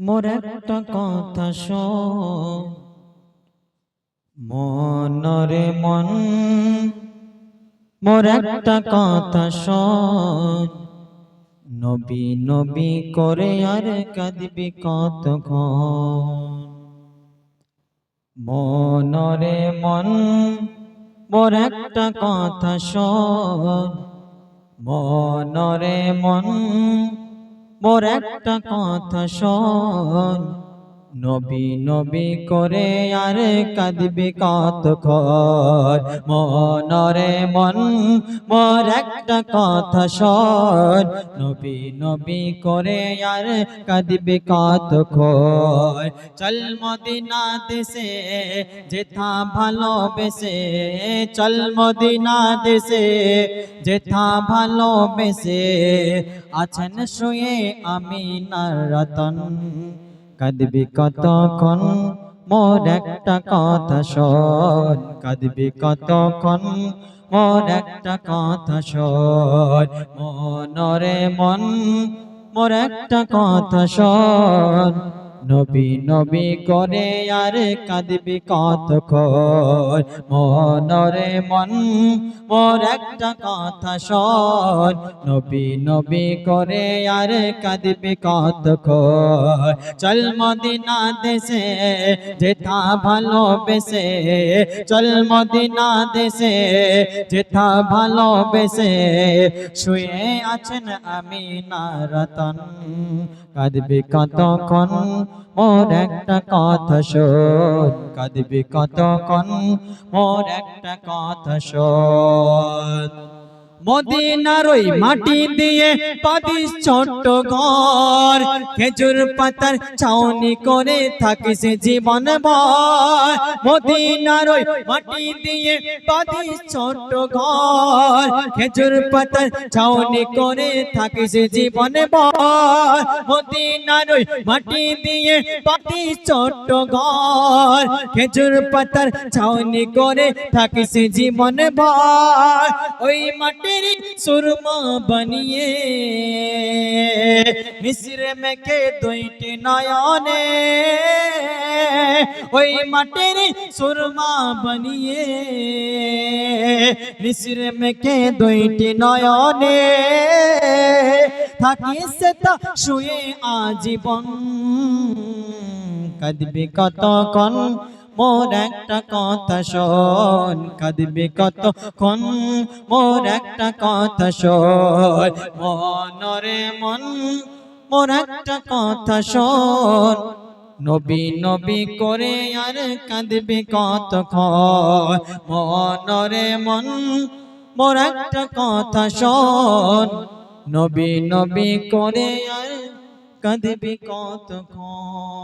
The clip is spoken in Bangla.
মোর একটা কথা শোন। মনরে মন। মোর একটা কথা শোন। নবী নবী করে আর কাঁদবি কতক্ষণ। মনরে মন। মোর একটা কথা শোন। মনরে মন। মোর একটা কথা শোন। নবী নবী করে আর কাঁদবি কতক্ষণ মনরে মন মোর একটা কথা শোন। নবী নবী করে আর কাঁদবি কতক্ষণ চল মদিনা দেশে যেথা ভালোবেসে চল মদিনা দেশে যেথা ভালোবেসে আছেন শুয়ে আমি রতন। কাঁদবি কতক্ষণ? মোর একটা কথা শোন। কাঁদবি কতক্ষণ? মোর একটা কথা শোন। মনরে মন, মোর একটা কথা শোন। নবী নবী করে আর কাঁদবি কতক্ষণ? মনরে মন, মোর একটা কথা শোন। নবী নবী করে আর কাঁদবি কতক্ষণ? চল মদিনা দেশে যেথা ভালোবেসে, চল মদিনা দেশে যেথা ভালোবেসে, শুয়ে আছেন আমি রতন। কাঁদবি কতক্ষণ? মোর একটা কথা শোন। কাঁদবি কতক্ষণ? মোর একটা কথা শোন। মদিনার ওই মাটি দিয়ে পাদিস ছোট্ট ঘর খেজুর পাতার ছাউনি করে থাকিস জীবন ভর মদিনার মাটি দিয়ে পাদিস ছোট্ট ঘর খেজুর পাতার ছাউনি করে থাকিস জীবন ভর মদিনার মাটি দিয়ে পাদিস ছোট্ট ঘর খেজুর পাতার ছাউনি করে থাকিস জীবন ভর ওই মাটির সুরমা বানিয়ে, মিশ্রে মেখে দুইটি নয়নে ওই মাটির সুরমা বানিয়ে, মিশ্রে মেখে দুইটি নয়নে থাকি তা শুয়ে আজীবন। কাঁদবে কতক্ষণ? মোর একটা কথা শোন, কাঁদবে কতক্ষণ? মোর একটা কথা শোন, মনরে মন, মোর একটা কথা শোন। নবী নবী করে আর কাঁদবে কতক্ষণ? মনরে মন, মোর একটা কথা শোন। নবী নবী করে আর কাঁদবে কতক্ষণ?